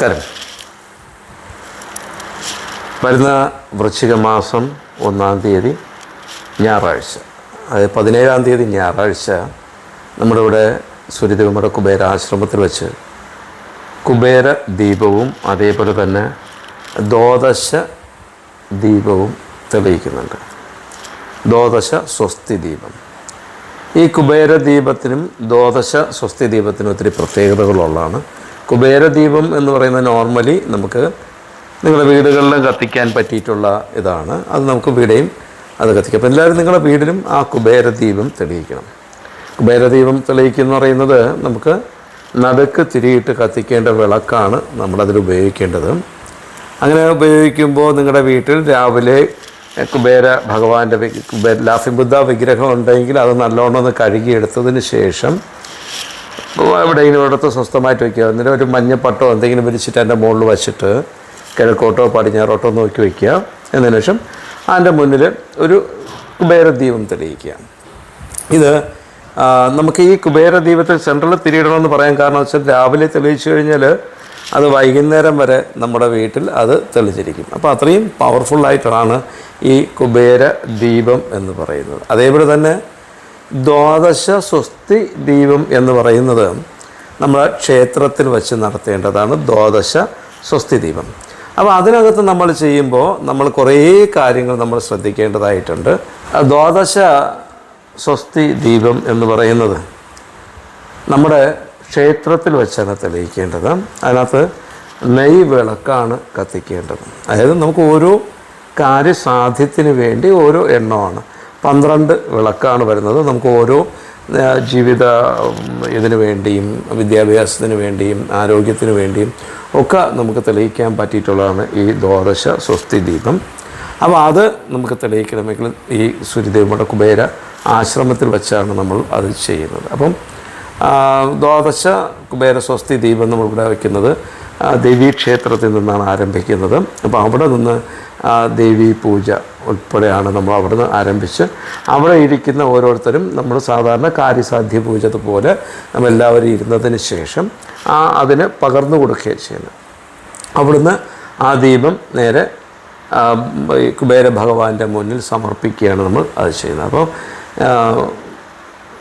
നമസ്കാരം. വരുന്ന വൃശ്ചിക മാസം ഒന്നാം തീയതി ഞായറാഴ്ച. അതായത് പതിനേഴാം തീയതി ഞായറാഴ്ച നമ്മുടെ ഇവിടെ സൂര്യദേവമട കുബേര ആശ്രമത്തിൽ വെച്ച് കുബേര ദീപവും അതേപോലെ തന്നെ ദ്വാദശ ദീപവും തെളിയിക്കുന്നുണ്ട്. ദ്വാദശ സ്വസ്തി ദീപം. ഈ കുബേര ദീപത്തിനും ദ്വാദശ സ്വസ്തി ദീപത്തിനും ഒത്തിരി പ്രത്യേകതകളുള്ളതാണ്. കുബേര ദീപം എന്ന് പറയുന്നത് നോർമലി നമുക്ക് നിങ്ങളുടെ വീടുകളിൽ കത്തിക്കാൻ പറ്റിയിട്ടുള്ള ഇതാണ്. അത് നമുക്ക് വീടെയും അത് കത്തിക്കാം. അപ്പോൾ എല്ലാവരും നിങ്ങളുടെ വീടിലും ആ കുബേര ദീപം തെളിയിക്കണം. കുബേര ദീപം എന്ന് പറയുന്നത് നമുക്ക് നടുക്ക് തിരിയിട്ട് കത്തിക്കേണ്ട വിളക്കാണ് നമ്മളതിൽ ഉപയോഗിക്കേണ്ടത്. അങ്ങനെ ഉപയോഗിക്കുമ്പോൾ നിങ്ങളുടെ വീട്ടിൽ രാവിലെ കുബേര ഭഗവാന്റെ കുബേര ലാഫിംഗ് ബുദ്ധ വിഗ്രഹം ഉണ്ടെങ്കിൽ അത് നല്ലോണം ഒന്ന് കഴുകിയെടുത്തതിന് ശേഷം എവിടെയെങ്കിലും ഇവിടുത്തെ സ്വസ്ഥമായിട്ട് വയ്ക്കുക. എന്നിട്ട് ഒരു മഞ്ഞപ്പട്ടോ എന്തെങ്കിലും വിരിച്ചിട്ട് അതിന്റെ മുകളിൽ വച്ചിട്ട് കിഴക്കോട്ടോ പടിഞ്ഞാറോട്ടോ നോക്കി വയ്ക്കുക. എന്നതിന് ശേഷം അതിന്റെ മുന്നിൽ ഒരു കുബേര ദീപം തെളിയിക്കുക. ഇത് നമുക്ക് ഈ കുബേര സെൻട്രലിൽ തിരിയിടണമെന്ന് പറയാൻ കാരണം വെച്ചാൽ രാവിലെ തെളിയിച്ചു കഴിഞ്ഞാൽ അത് വൈകുന്നേരം വരെ നമ്മുടെ വീട്ടിൽ അത് തെളിച്ചിരിക്കും അപ്പോൾ അത്രയും പവർഫുള്ളായിട്ടാണ് ഈ കുബേര ദീപം എന്ന് പറയുന്നത്. അതേപോലെ തന്നെ ദ്വാദശ സ്വസ്തി ദീപം എന്ന് പറയുന്നത് നമ്മൾ ക്ഷേത്രത്തിൽ വച്ച് നടത്തേണ്ടതാണ് ദ്വാദശ സ്വസ്തി ദീപം. അപ്പോൾ അതിനകത്ത് നമ്മൾ ചെയ്യുമ്പോൾ നമ്മൾ കുറേ കാര്യങ്ങൾ നമ്മൾ ശ്രദ്ധിക്കേണ്ടതായിട്ടുണ്ട്. ദ്വാദശ സ്വസ്തി ദീപം എന്ന് പറയുന്നത് നമ്മുടെ ക്ഷേത്രത്തിൽ വെച്ചാണ് തെളിയിക്കേണ്ടത്. അതിനകത്ത് നെയ് വിളക്കാണ് കത്തിക്കേണ്ടത്. അതായത് നമുക്ക് ഓരോ കാര്യസാധ്യത്തിന് വേണ്ടി ഓരോ എണ്ണമാണ്. പന്ത്രണ്ട് വിളക്കാണ് വരുന്നത്. നമുക്ക് ഓരോ ജീവിത ഇതിനു വേണ്ടിയും വിദ്യാഭ്യാസത്തിന് വേണ്ടിയും ആരോഗ്യത്തിന് വേണ്ടിയും ഒക്കെ നമുക്ക് തെളിയിക്കാൻ പറ്റിയിട്ടുള്ളതാണ് ഈ ദ്വാദശ സ്വസ്തി ദീപം. അപ്പോൾ അത് നമുക്ക് തെളിയിക്കണമെങ്കിൽ ഈ സൂര്യദേവയുടെ കുബേര ആശ്രമത്തിൽ വെച്ചാണ് നമ്മൾ അത് ചെയ്യുന്നത്. അപ്പം ദ്വാദശ കുബേര സ്വസ്തി ദീപം നമ്മളിവിടെ വയ്ക്കുന്നത് ദേവീക്ഷേത്രത്തിൽ നിന്നാണ് ആരംഭിക്കുന്നത്. അപ്പോൾ അവിടെ നിന്ന് ദേവീ പൂജ ഉൾപ്പെടെയാണ് നമ്മൾ അവിടെ നിന്ന് ആരംഭിച്ച് അവിടെ ഇരിക്കുന്ന ഓരോരുത്തരും നമ്മൾ സാധാരണ കാര്യസാധ്യ പൂജ പോലെ നമ്മളെല്ലാവരും ഇരുന്നതിന് ശേഷം ആ അതിന് പകർന്നു കൊടുക്കുകയാണ് ചെയ്യുന്നത് അവിടുന്ന് ആ ദീപം നേരെ കുബേര ഭഗവാന്റെ മുന്നിൽ സമർപ്പിക്കുകയാണ് നമ്മൾ അത് ചെയ്യുന്നത്. അപ്പോൾ ആ,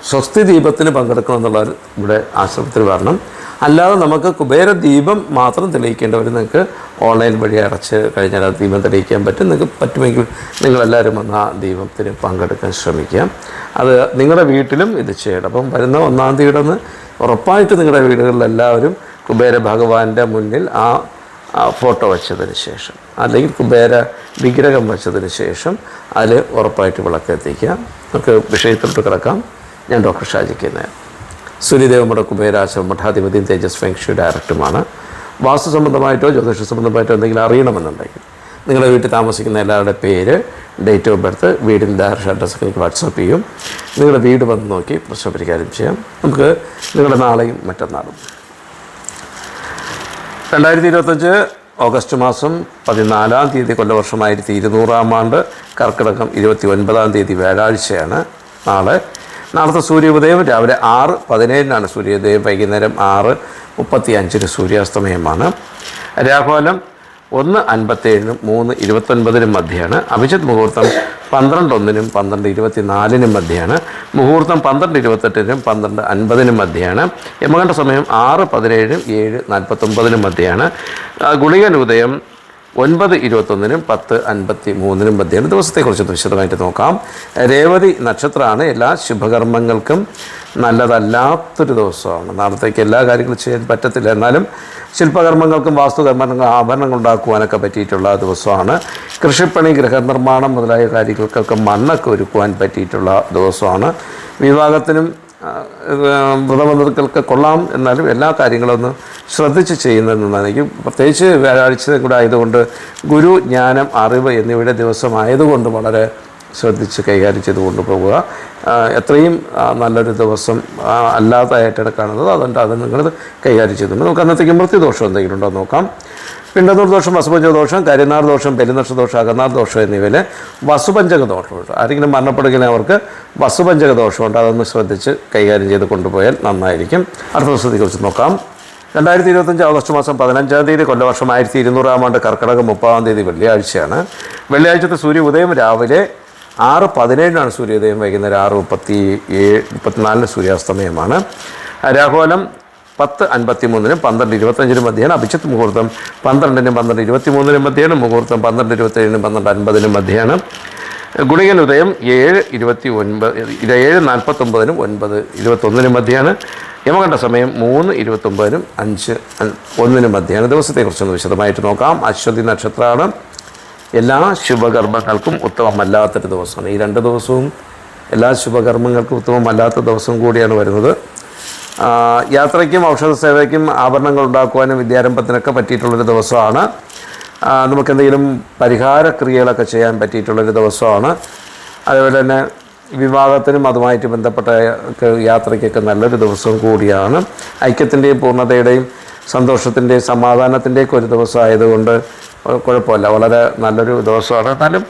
സ്വസ്തി ദീപത്തിന് പങ്കെടുക്കണമെന്നുള്ളവർ ഇവിടെ ആശ്രമത്തിൽ വരണം. അല്ലാതെ നമുക്ക് കുബേര ദീപം മാത്രം തെളിയിക്കേണ്ടവർ നിങ്ങൾക്ക് ഓൺലൈൻ വഴി അടച്ച് കഴിഞ്ഞാൽ ആ ദീപം തെളിയിക്കാൻ പറ്റും. നിങ്ങൾക്ക് പറ്റുമെങ്കിൽ നിങ്ങളെല്ലാവരും വന്ന് ആ ദീപത്തിന് പങ്കെടുക്കാൻ ശ്രമിക്കുക അത് നിങ്ങളുടെ വീട്ടിലും ഇത് ചെയ്യണം. അപ്പം വരുന്ന ഒന്നാം തീയതി ഒന്ന് ഉറപ്പായിട്ട് നിങ്ങളുടെ വീടുകളിൽ എല്ലാവരും കുബേര ഭഗവാന്റെ മുന്നിൽ ആ ആ ഫോട്ടോ വെച്ചതിന് ശേഷം അല്ലെങ്കിൽ കുബേര വിഗ്രഹം വെച്ചതിന് ശേഷം അതിൽ ഉറപ്പായിട്ട് വിളക്കെത്തിക്കുക നമുക്ക് വിഷയത്തിലോട്ട് കിടക്കാം. ഞാൻ ഡോക്ടർ ഷാജിക്ക് നായർ സൂര്യദേവമുടെ കുബേരാശ്രമ മഠാധിപതി തേജസ് ഫെങ്ഷു ഡയറക്ടറുമാണ്. വാസ്തു സംബന്ധമായിട്ടോ ജ്യോതിഷ സംബന്ധമായിട്ടോ എന്തെങ്കിലും അറിയണമെന്നുണ്ടെങ്കിൽ നിങ്ങളുടെ വീട്ടിൽ താമസിക്കുന്ന എല്ലാവരുടെ പേര് ഡേറ്റ് ഓഫ് ബർത്ത് വീടിന്റെ ഡയറക്ഷൻ അഡ്രസ്സ് എനിക്ക് വാട്സപ്പ് ചെയ്യും. നിങ്ങളുടെ വീട് വന്ന് നോക്കി പ്രശ്നം പരിഹാരം ചെയ്യാം. നമുക്ക് നിങ്ങളുടെ നാളെയും മറ്റന്നാളും. രണ്ടായിരത്തി ഇരുപത്തഞ്ച് ഓഗസ്റ്റ് മാസം പതിനാലാം തീയതി കൊല്ലവർഷം ആയിരത്തി ഇരുന്നൂറാം ആണ്ട് കർക്കിടകം ഇരുപത്തി ഒൻപതാം തീയതി വ്യാഴാഴ്ചയാണ് നാളെ നാളത്തെ സൂര്യോദയം രാവിലെ ആറ് പതിനേഴിനാണ് സൂര്യോദയം വൈകുന്നേരം ആറ് മുപ്പത്തി അഞ്ചിന് സൂര്യാസ്തമയമാണ്. രാഹുലം ഒന്ന് അൻപത്തേഴിനും മൂന്ന് ഇരുപത്തൊൻപതിനും മധ്യയാണ് അഭിജിത് മുഹൂർത്തം പന്ത്രണ്ട് ഒന്നിനും പന്ത്രണ്ട് ഇരുപത്തിനാലിനും മധ്യയാണ് മുഹൂർത്തം പന്ത്രണ്ട് ഇരുപത്തെട്ടിനും പന്ത്രണ്ട് അൻപതിനും മധ്യയാണ് യമകണ്ഠ സമയം ആറ് പതിനേഴിനും ഏഴ് നാൽപ്പത്തൊമ്പതിനും മധ്യയാണ് ഗുളികൻ ഉദയം ഒൻപത് ഇരുപത്തൊന്നിനും പത്ത് അൻപത്തി മൂന്നിനും മധ്യയാണ് ദിവസത്തെക്കുറിച്ച് വിശദമായിട്ട് നോക്കാം. രേവതി നക്ഷത്രമാണ് എല്ലാ ശുഭകർമ്മങ്ങൾക്കും നല്ലതല്ലാത്തൊരു ദിവസമാണ്. നാളത്തേക്ക് എല്ലാ കാര്യങ്ങളും ചെയ്യാൻ പറ്റത്തില്ല. എന്നാലും ശില്പകർമ്മങ്ങൾക്കും വാസ്തുകർമ്മങ്ങൾ ആഭരണങ്ങൾ ഉണ്ടാക്കുവാനൊക്കെ പറ്റിയിട്ടുള്ള ദിവസമാണ്. കൃഷിപ്പണി ഗൃഹനിർമ്മാണം മുതലായ കാര്യങ്ങൾക്കൊക്കെ മണ്ണൊക്കെ ഒരുക്കുവാൻ പറ്റിയിട്ടുള്ള ദിവസമാണ്. വിവാഹത്തിനും വ്രതബന്ധുക്കൾക്ക് കൊള്ളാം എന്നാലും എല്ലാ കാര്യങ്ങളും ഒന്ന് ശ്രദ്ധിച്ച് ചെയ്യുന്നതെന്നാണ് എനിക്ക് പ്രത്യേകിച്ച് വ്യാഴാഴ്ച കൂടെ ആയതുകൊണ്ട് ഗുരു ജ്ഞാനം അറിവ് എന്നിവയുടെ ദിവസമായതുകൊണ്ട് വളരെ ശ്രദ്ധിച്ച് കൈകാര്യം ചെയ്ത് കൊണ്ടുപോകുക എത്രയും നല്ലൊരു ദിവസം അല്ലാതായിട്ടാണ് കാണുന്നത് അതുകൊണ്ട് അത് നിങ്ങൾ കൈകാര്യം ചെയ്തിട്ടുണ്ട് നമുക്ക് അന്നത്തേക്ക് മൃത്യുദോഷം എന്തെങ്കിലും ഉണ്ടോ നോക്കാം. പിണ്ടനൂർ ദോഷം വസുപഞ്ചക ദോഷം കരിനാർ ദോഷം പെരുന്നക്ഷ ദോഷം അകന്നാർ ദോഷം എന്നിവയിൽ വസുപഞ്ചക ദോഷമുണ്ട് ആരെങ്കിലും മരണപ്പെടുകയും അവർക്ക് വസുപഞ്ചക ദോഷമുണ്ട് അതൊന്ന് ശ്രദ്ധിച്ച് കൈകാര്യം ചെയ്ത് കൊണ്ടുപോയാൽ നന്നായിരിക്കും. അടുത്ത ദിവസത്തെക്കുറിച്ച് നോക്കാം. രണ്ടായിരത്തി ഇരുപത്തഞ്ച് ഓഗസ്റ്റ് മാസം പതിനഞ്ചാം തീയതി കൊല്ലവർഷം ആയിരത്തി ഇരുന്നൂറാം ആണ്ട് കർക്കിടകം മുപ്പതാം തീയതി വെള്ളിയാഴ്ചയാണ്. വെള്ളിയാഴ്ചത്തെ സൂര്യ ഉദയം രാവിലെ ആറ് പതിനേഴിനാണ് സൂര്യോദയം. വൈകുന്നേരം ആറ് മുപ്പത്തി ഏഴ് മുപ്പത്തിനാലിന് സൂര്യാസ്തമയമാണ്. രാഹുലം പത്ത് അൻപത്തി മൂന്നിനും പന്ത്രണ്ട് ഇരുപത്തഞ്ചിനും മധ്യേന അഭിജിത്ത് മുഹൂർത്തം. പന്ത്രണ്ടിനും പന്ത്രണ്ട് ഇരുപത്തി മൂന്നിനും മധ്യയാണ് മുഹൂർത്തം. പന്ത്രണ്ട് ഇരുപത്തേഴിനും പന്ത്രണ്ട് അൻപതിനും മധ്യേന ഗുണികൻ ഉദയം ഏഴ് ഇരുപത്തി ഒൻപത് ഏഴ് നാൽപ്പത്തൊമ്പതിനും ഒൻപത് ഇരുപത്തൊന്നിനും മധ്യേന യമകണ്ഠ സമയം മൂന്ന് ഇരുപത്തൊമ്പതിനും അഞ്ച് ഒന്നിനും മധ്യേന ദിവസത്തെക്കുറിച്ചൊന്ന് വിശദമായിട്ട് നോക്കാം. അശ്വതി നക്ഷത്രമാണ് എല്ലാ ശുഭകർമ്മങ്ങൾക്കും ഉത്തമമല്ലാത്തൊരു ദിവസമാണ്. ഈ രണ്ട് ദിവസവും എല്ലാ ശുഭകർമ്മങ്ങൾക്കും ഉത്തമമല്ലാത്ത ദിവസം കൂടിയാണ് വരുന്നത്. യാത്രയ്ക്കും ഔഷധ സേവയ്ക്കും ആഭരണങ്ങൾ ഉണ്ടാക്കുവാനും വിദ്യാരംഭത്തിനൊക്കെ പറ്റിയിട്ടുള്ളൊരു ദിവസമാണ്. നമുക്കെന്തെങ്കിലും പരിഹാര ക്രിയകളൊക്കെ ചെയ്യാൻ പറ്റിയിട്ടുള്ളൊരു ദിവസമാണ്. അതുപോലെ തന്നെ വിവാഹത്തിനും അതുമായിട്ട് ബന്ധപ്പെട്ട യാത്രയ്ക്കൊക്കെ നല്ലൊരു ദിവസം കൂടിയാണ്. ഐക്യത്തിന്റെയും പൂർണതയുടെയും സന്തോഷത്തിന്റെയും സമാധാനത്തിന്റെയൊക്കെ ഒരു ദിവസം ആയതുകൊണ്ട് കുഴപ്പമില്ല. വളരെ നല്ലൊരു ദിവസമാണ്. എന്നാലും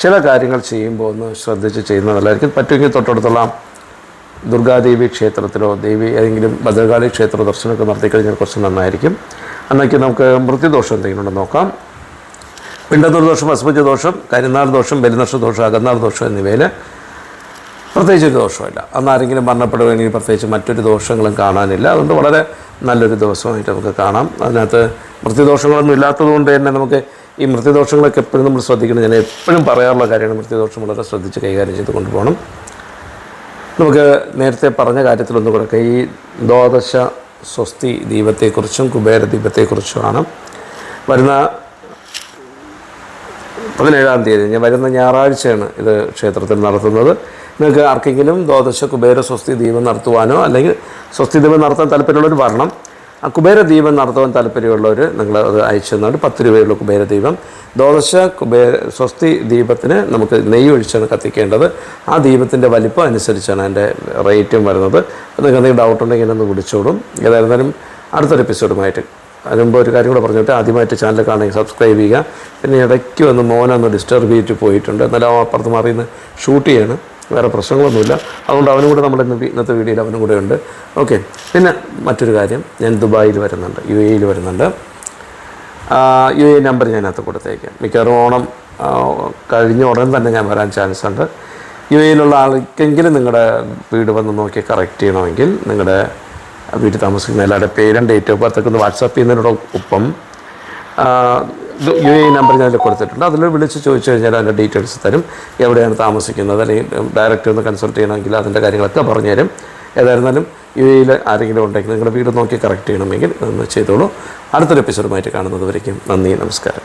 ചില കാര്യങ്ങൾ ചെയ്യുമ്പോൾ ഒന്ന് ശ്രദ്ധിച്ച് ചെയ്യുന്നത് നല്ലതായിരിക്കും പറ്റുമെങ്കിൽ തൊട്ടടുത്തുള്ള ദുർഗാദേവി ക്ഷേത്രത്തിലോ ദേവി ഏതെങ്കിലും ഭദ്രകാളി ക്ഷേത്ര ദർശനമൊക്കെ നടത്തിക്കഴിഞ്ഞാൽ കുറച്ച് നന്നായിരിക്കും. അന്നൊക്കെ നമുക്ക് മൃത്യുദോഷം എന്തെങ്കിലും ഉണ്ടോ നോക്കാം. പിണ്ടത്തൂർ ദോഷം അസ്പജ ദോഷം കരിനാൾ ദോഷം ബലിനഷ്ട ദോഷം അകന്നാൾ ദോഷം എന്നിവയിൽ പ്രത്യേകിച്ച് ഒരു ദോഷമില്ല അന്ന് ആരെങ്കിലും മരണപ്പെടുകയാണെങ്കിൽ പ്രത്യേകിച്ച് മറ്റൊരു ദോഷങ്ങളും കാണാനില്ല. അതുകൊണ്ട് വളരെ നല്ലൊരു ദിവസമായിട്ട് നമുക്ക് കാണാം. അതിനകത്ത് മൃത്യുദോഷങ്ങളൊന്നും ഇല്ലാത്തതുകൊണ്ട് തന്നെ നമുക്ക് ഈ മൃത്യുദോഷങ്ങളൊക്കെ എപ്പോഴും നമ്മൾ ശ്രദ്ധിക്കണം. ഞാൻ എപ്പോഴും പറയാറുള്ള കാര്യമാണ് മൃത്യുദോഷം വളരെ ശ്രദ്ധിച്ച് കൈകാര്യം ചെയ്ത് കൊണ്ടുപോകണം. നമുക്ക് നേരത്തെ പറഞ്ഞ കാര്യത്തിലൊന്ന് കൊടുക്കുക ഈ ദ്വാദശ സ്വസ്തി ദീപത്തെക്കുറിച്ചും കുബേര ദീപത്തെക്കുറിച്ചുമാണ്. വരുന്ന പതിനേഴാം തീയതി ഞാൻ വരുന്ന ഞായറാഴ്ചയാണ് ഇത് ക്ഷേത്രത്തിൽ നടത്തുന്നത്. നിങ്ങൾക്ക് ആർക്കെങ്കിലും ദ്വാദശ കുബേര സ്വസ്തി ദീപം നടത്തുവാനോ അല്ലെങ്കിൽ സ്വസ്തി ദീപം നടത്താൻ താല്പര്യമുള്ളവർ വരണം. ആ കുബേര ദീപം നടത്തുവാൻ താല്പര്യമുള്ളവർ നിങ്ങൾ അത് അയച്ചു തന്നാൽ പത്ത് രൂപയുള്ള കുബേരദീപം. ദോദശ കുബേ സ്വസ്തി ദീപത്തിന് നമുക്ക് നെയ്യ് ഒഴിച്ചാണ് കത്തിക്കേണ്ടത്. ആ ദീപത്തിന്റെ വലിപ്പം അനുസരിച്ചാണ് അതിന്റെ റേറ്റും വരുന്നത്. നിങ്ങൾക്ക് എന്തെങ്കിലും ഡൗട്ട് ഉണ്ടെങ്കിൽ ഒന്ന് വിളിച്ചോളും. ഏതായിരുന്നാലും അടുത്തൊരു എപ്പിസോഡുമായിട്ട് അതിനുമ്പോൾ ഒരു കാര്യം കൂടെ പറഞ്ഞിട്ട് ആദ്യമായിട്ട് ചാനൽ കാണുകയും സബ്സ്ക്രൈബ് ചെയ്യുക. പിന്നെ ഇടയ്ക്ക് വന്ന് മോനൊന്ന് ഡിസ്റ്റർബ് ചെയ്തിട്ട് പോയിട്ടുണ്ട്. എന്നാലും അപ്പുറത്ത് മാറിയിന്ന് ഷൂട്ട് ചെയ്യാണ്. വേറെ പ്രശ്നങ്ങളൊന്നുമില്ല. അതുകൊണ്ട് അവനും കൂടെ നമ്മുടെ ഇന്ന് ഇന്നത്തെ വീഡിയോയിൽ അവനും കൂടെ ഉണ്ട്. ഓക്കെ. പിന്നെ മറ്റൊരു കാര്യം. ഞാൻ ദുബായിൽ വരുന്നുണ്ട്. യു എയിൽ വരുന്നുണ്ട്. യു എ നമ്പർ ഞാനകത്ത് കൊടുത്തേക്കാം. മിക്കവാറും ഓണം കഴിഞ്ഞ ഉടൻ തന്നെ ഞാൻ വരാൻ ചാൻസ് ഉണ്ട്. യു എയിലുള്ള ആൾക്കെങ്കിലും നിങ്ങളുടെ വീട് വന്ന് നോക്കി കറക്റ്റ് ചെയ്യണമെങ്കിൽ നിങ്ങളുടെ വീട്ടിൽ താമസിക്കുന്ന എല്ലാവരുടെ പേരും ഡേറ്റ് ഓഫ് ബർത്തൊക്കെ ഒന്ന് വാട്സാപ്പ് ചെയ്യുന്നതിനോടൊപ്പം യു എ നമ്പർ ഞാൻ കൊടുത്തിട്ടുണ്ട്. അതിൽ വിളിച്ച് ചോദിച്ചു കഴിഞ്ഞാൽ അതിന്റെ ഡീറ്റെയിൽസ് തരും. എവിടെയാണ് താമസിക്കുന്നത് അല്ലെങ്കിൽ ഡയറക്റ്റ് ഒന്ന് കൺസൾട്ട് ചെയ്യണമെങ്കിൽ അതിന്റെ കാര്യങ്ങളൊക്കെ പറഞ്ഞുതരും. ഏതായിരുന്നാലും യു എയിൽ ആരെങ്കിലും ഉണ്ടെങ്കിൽ നിങ്ങളുടെ വീട് നോക്കി കറക്റ്റ് ചെയ്യണമെങ്കിൽ ഒന്ന് ചെയ്തോളൂ. അടുത്തൊരു എപ്പിസോഡുമായിട്ട് കാണുന്നത് വരയ്ക്കും. നന്ദി നമസ്കാരം.